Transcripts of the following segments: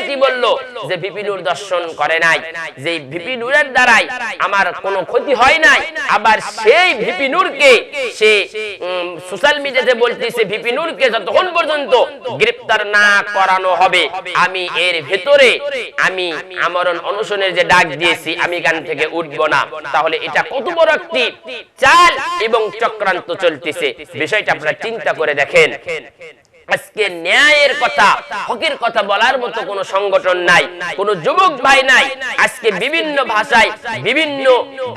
মেয়েটি বলল যে ভিপিনুর দর্শন করে নাই। যে ভিপিনুরের দ্বারাই আমার কোনো ক্ষতি হয় নাই। আবার সেই ভিপিনুরকে সে সোশ্যাল মিডিয়াতে বলতেছে ভিপিনুরকে যতক্ষণ পর্যন্ত গ্রেফতার না করানো হবে, আমি এর ভেতরে, আমি আমরণ অনশনের যে ডাক দিয়েছি, আমি এখান থেকে উঠবো না। তাহলে এটা কত বড় একটি চাল এবং চক্রান্ত চলতেছে। বিষয়টা আপনারা চিন্তা করে দেখেন। আজকে ন্যায়ের কথা হকের কথা বলার মতো কোনো সংগঠন নাই কোনো যুবক ভাই নাই। আজকে বিভিন্ন ভাষায় বিভিন্ন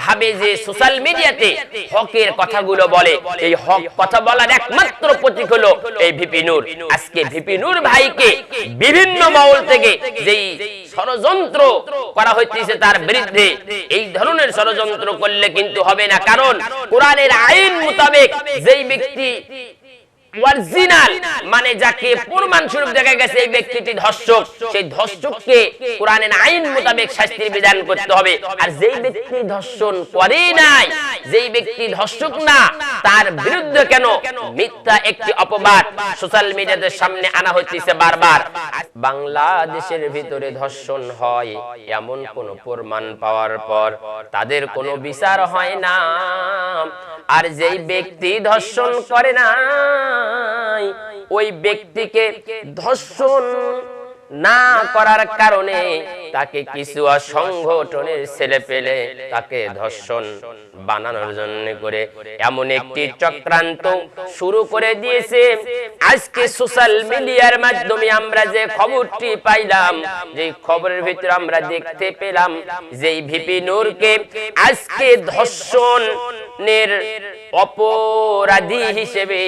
ভাবে যে সোশ্যাল মিডিয়াতে হকের কথাগুলো বলে এই হক কথা বলার একমাত্র প্রতীক হলো এই ভিপি নূর। আজকে ভিপি নূর ভাইকে বিভিন্ন মহল থেকে যেই ষড়যন্ত্র করা হইতেছে তার বিরুদ্ধে এই ধরনের ষড়যন্ত্র করলে কিন্তু হবে না। কারণ কোরআনের আইন মোতাবেক যেই ব্যক্তি অরিজিনাল মানে যাকে প্রমাণ স্বরূপ দেখা গেছে এই ব্যক্তিটি ধর্ষক সেই ধর্ষককে কোরআনের আইন মোতাবেক শাস্তির বিধান করতে হবে। আর যেই ব্যক্তি ধর্ষণ করে নাই যেই ব্যক্তি ধর্ষক না তার বিরুদ্ধে কেন মিথ্যা একটি অপবাদ সোশ্যাল মিডিয়াতে সামনে আনা হচ্ছে বারবার। বাংলাদেশের ভিতরে ধর্ষণ হয় এমন কোন প্রমাণ পাওয়ার পর তাদের কোনো বিচার হয় না। আর যেই ব্যক্তি ধর্ষণ করে না ওই ব্যক্তিকে ধর্ষণ না করার কারণে তাকে কিছু সংগঠনের ছেলে পেলে তাকে ধর্ষণ বানানোর জন্য করে এমন একটি চক্রান্ত শুরু করে দিয়েছে। আজকে সোশ্যাল মিডিয়ার মাধ্যমে আমরা যে খবরটি পাইলাম যে খবরের ভিতরে আমরা দেখতে পেলাম যে ভিপি নূরকে আজকে ধর্ষণের অপরাধী হিসেবে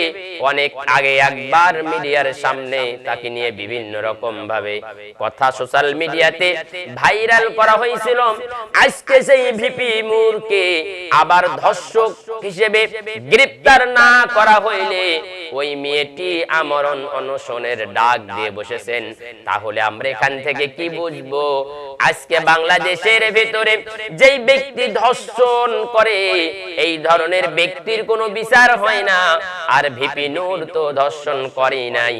অনেক আগে একবার মিডিয়ার সামনে তাকে নিয়ে বিভিন্ন রকম ভাবে কথা সোশ্যাল মিডিয়াতে ভাইরাল করা হয়েছিল। আজকে সেই ভিপি মুরকে আবার ধর্ষক হিসেবে গ্রেপ্তার না করা হইলে ওই মেয়েটি আমরণ অনশনের ডাক দিয়ে বসেছেন। তাহলে আমরা এখান থেকে কি বুঝব? আজকে বাংলাদেশের ভেতরে যেই ব্যক্তি ধর্ষণ করে এই ধরনের ব্যক্তির কোনো বিচার হয় না। আর ভিপি নূর তো ধর্ষণ করে নাই।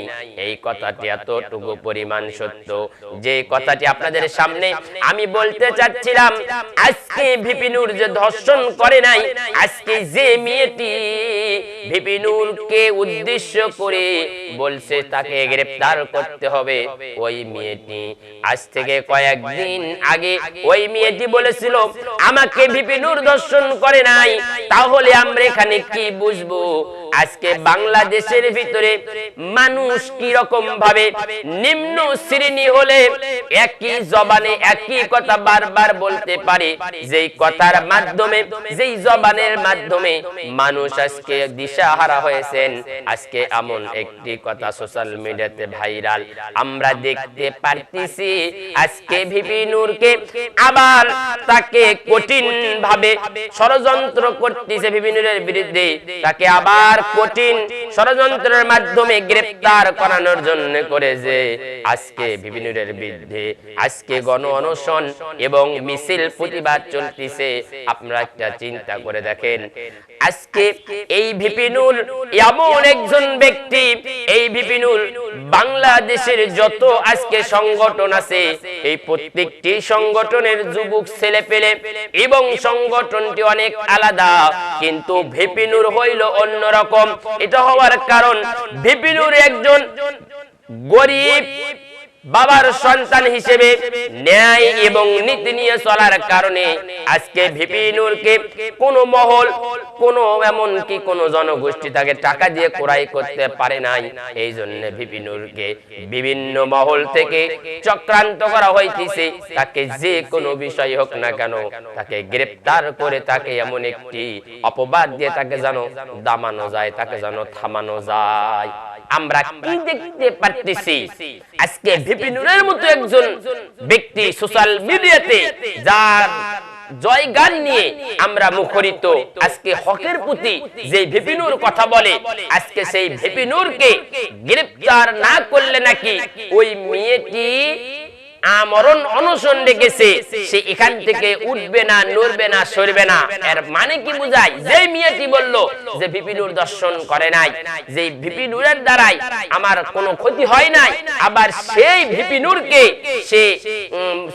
এই কথাটি এতটুকু পরিমাণ সত্য। যে কথাটি আপনাদের সামনে আমি বলতে চাচ্ছিলাম আজকে ভিপি নূর যে ধর্ষণ করে নাই আজকে যে মেয়েটি ভিপি নূরকে উদ্দেশ্য করে বলছে তাকে গ্রেফতার করতে হবে ওই মেয়েটি। আজ থেকে কয়েকদিন আগে ওই মেয়েটি বলেছিল, আমাকে ভিপি নূর দর্শন করে নাই, তাহলে আমরা এখানে কি বুঝব? আজকে বাংলাদেশের ভিতরে মানুষ কি রকম ভাবে নিম্ন শ্রেণি হলে একই জবানে একই কথা বারবার বলতে পারে? যেই কথার মাধ্যমে, যেই জবানের মাধ্যমে মানুষ আজকে দিশাহারা হয়েছেন। আজকে এমন একটি কথা সোশ্যাল মিডিয়াতে ভাইরাল আমরা দেখতে পারতেছি আজকে ভিপি নূরকে আবার তাকে কঠিন ভাবে ষড়যন্ত্র করতেছে ভিপি নূরের বিরুদ্ধে। তাকে আবার কঠিন ষড়যন্ত্রের মাধ্যমে গ্রেফতার করানোর জন্য করে যে আজকে বিভিন্নের বিরুদ্ধে আজকে গণ অনশন এবং মিছিল প্রতিবাদ চলতেছে। আপনারা একটা চিন্তা করে দেখেন আজকে এই ভিপিনুল এমন একজন ব্যক্তি এই ভিপিনুল বাংলাদেশের যত আজকে সংগঠন আছে এই প্রত্যেকটি সংগঠনের যুবক ছেলে পেলে এবং সংগঠনটি অনেক আলাদা কিন্তু ভিপিনুর হইল অন্যরকম। এটা হওয়ার কারণ ভিপিনুর একজন গরিব বাবার সন্তান হিসেবে ন্যায় এবং নীতি নিয়ে চলার কারণে আজকে ভিপিনুরকে কোন মহল, কোন এমন কি কোন জনগোষ্ঠী তাকে টাকা দিয়ে ক্রয় করতে পারে নাই। এই জন্য ভিপিনুরকে বিভিন্ন মহল থেকে চক্রান্ত করা হইতেছে। তাকে যে কোনো বিষয় হোক না কেন তাকে গ্রেপ্তার করে তাকে এমন একটি অপবাদ দিয়ে তাকে যেন দামানো যায়, তাকে যেন থামানো যায়। আমরা কি দেখতে পারতেছি? আজকে ভিপিনুরের মতো একজন ব্যক্তি সোশ্যাল মিডিয়াতে যার জয় গান নিয়ে আমরা মুখরিত। আজকে হকের প্রতি যে ভিপিনুর কথা বলে, আজকে সেই ভিপিনুরকে গ্রেফতার না করলে নাকি ওই মেয়েটি আমরণ অনশন রেখেছে সে এখান থেকে উঠবে না, নড়বে না, সরবে না। এর মানে কি বুঝায়? যে মিয়াটি বলল যে ভিপিনুর দর্শন করে নাই যে ভিপিনুরের দ্বারাই আমার কোনো ক্ষতি হয় নাই, আবার সেই ভিপিনুরকে সে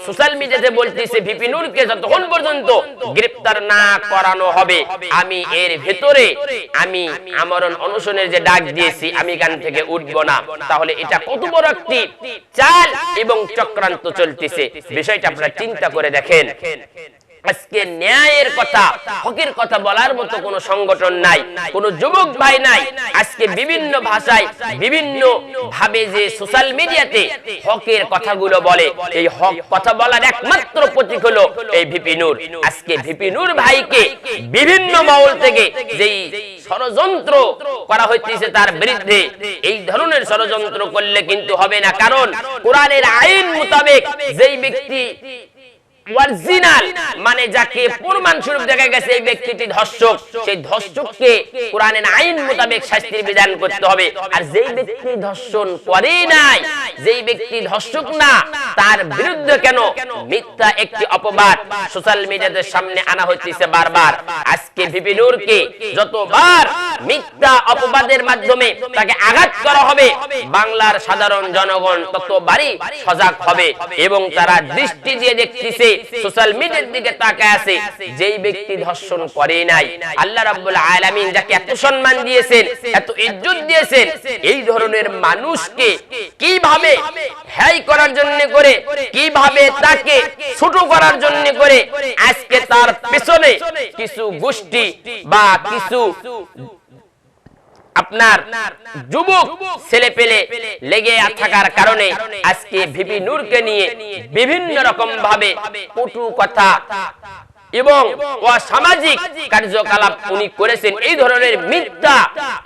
সোশ্যাল মিডিয়াতে বলতেছে ভিপিনুরকে যতক্ষণ পর্যন্ত গ্রেফতার না করানো হবে, আমি এর ভেতরে, আমি আমরণ অনশনের যে ডাক দিয়েছি, আমি এখান থেকে উঠব না। তাহলে এটা কত বড় একটি চাল এবং চক্রান্ত। চলতেছে। বিষয়টা আপনারা চিন্তা করে দেখেন। আজকে ন্যায়ের কথা হকের কথা বলার মতো কোন সংগঠন নাই। কোন যুবক ভাই নাই। আজকে বিভিন্ন ভাষায় বিভিন্ন ভাবে যে সোশ্যাল মিডিয়াতে হকের কথাগুলো বলে। এই হক কথা বলার একমাত্র প্রতীক হলো এই ভিপি নূর। আজকে ভিপি নূর ভাইকে বিভিন্ন মহল থেকে যেই ষড়যন্ত্র করা হইতেছে তার বিরুদ্ধে। এই ধরনের ষড়যন্ত্র করলে কিন্তু হবে না। কারণ কোরআনের আইন মোতাবেক যেই ব্যক্তি অরিজিনাল মানে যাকে প্রমাণ স্বরূপ দেখা গেছে এই ব্যক্তিটি ধর্ষক। সেই ধর্ষককে কোরআনের আইন মোতাবেক শাস্তির বিধান করতে হবে। আর যেই ব্যক্তি ধর্ষণ করে নাই যেই ব্যক্তি ধর্ষক না তার বিরুদ্ধে কেন মিথ্যা একটি অপবাদ সোশ্যাল মিডিয়াতে সামনে আনা হচ্ছে বারবার। আজকে ভিপি নূরকে যতবার মিথ্যা অপবাদের মাধ্যমে তাকে আঘাত করা হবে। বাংলার সাধারণ জনগণ ততবারই সজাগ হবে এবং তারা দৃষ্টি দিয়ে দেখতেছে সোশ্যাল মিডিয়ার দিকে তাকায় আছে। যেই ব্যক্তি ধর্ষণ করে নাই, আল্লাহ রাব্বুল আলামিন যাকে এত সম্মান দিয়েছেন, এত ইজ্জত দিয়েছেন, এই ধরনের মানুষকে কীভাবে হ্যাই করার জন্য করে, কীভাবে তাকে ছোট করার জন্য করে, আজকে তার পেছনে কিছু গোষ্ঠী বা কিছু আপনার যুবক ছেলে পেলে লেগে থাকার কারণে আজকে ভিপি নূরকে নিয়ে বিভিন্ন রকম ভাবে কটু কথা এবং অসামাজিক কার্যকলাপ উনি করেছেন। এই ধরনের মিথ্যা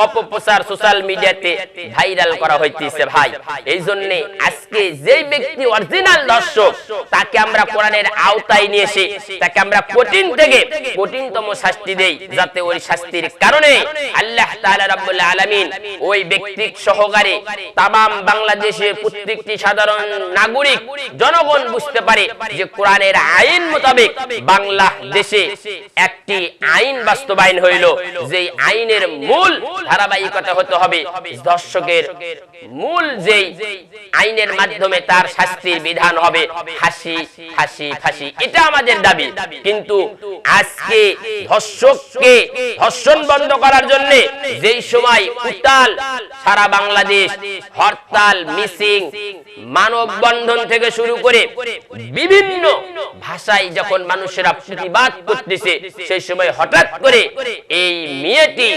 অপপ্রচার সোশ্যাল মিডিয়াতে ভাইরাল করা হইতেছে ভাই। এই জন্য আজকে যেই ব্যক্তি অরিজিনাল দর্শক তাকে আমরা কোরআনের আওতায় নিয়ে এসে তাকে আমরা কঠিন থেকে কঠিনতম শাস্তি দেই যাতে ওই শাস্তির কারণে আল্লাহ তাআলা রাব্বুল আলামিন ওই ব্যক্তি সহকারে তাম বাংলাদেশের প্রত্যেকটি সাধারণ নাগরিক জনগণ বুঝতে পারে যে কোরআনের আইন মোতাবেক বাংলা দেশে একটি আইন বাস্তবায়ন হইল যে আইনের মূল ধারাবাহিকতা হতে হবে। দর্শকের মূল যেই আইনের মাধ্যমে তার শাস্তির বিধান হবে হাসি হাসি, ফাঁসি। এটা আমাদের দাবি। কিন্তু আজকে ধর্ষককে ধর্ষণ বন্ধ করার জন্য যেই সময় উত্তাল সারা বাংলাদেশ হরতাল, মিসিং, মানববন্ধন থেকে শুরু করে বিভিন্ন ভাষায় যখন মানুষেরা প্রতিবাদ করতেছে, সেই সময় হঠাৎ করে এই মেয়েটি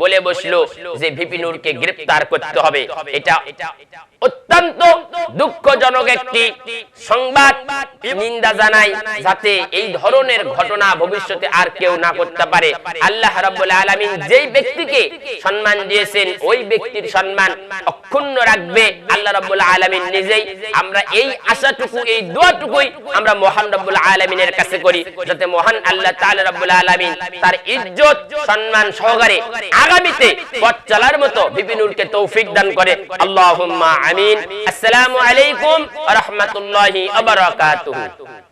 বলে বসল যে ভিপিনুরকে গ্রেফতার করতে হবে। এটা অত্যন্ত দুঃখজনক একটি সংবাদ নিন্দা জানাই যাতে এই ধরনের ঘটনা ভবিষ্যতে আর কেউ না করতে পারে? আল্লাহ রাব্বুল আলামিন যেই ব্যক্তিকে সম্মান দিয়েছেন, ওই ব্যক্তির সম্মান অক্ষুণ্ণ রাখবে আল্লাহ রাব্বুল আলামিন নিজেই। আমরা এই আশাটুকু, এই দোয়াটুকুই আমরা মহান রাব্বুল আলামিনের কাছে করি, যাতে মহান আল্লাহ তাআলা রাব্বুল আলামিন তার ইজ্জত, সম্মান সহকারে আগামীতে পথ চলার মতো বিপিনুরকে তৌফিক দান করে। আল্লাহুম্মা আমিন। আসসালামু আলাইকুম ওয়া রাহমাতুল্লাহি ฮิอับบารากาตุ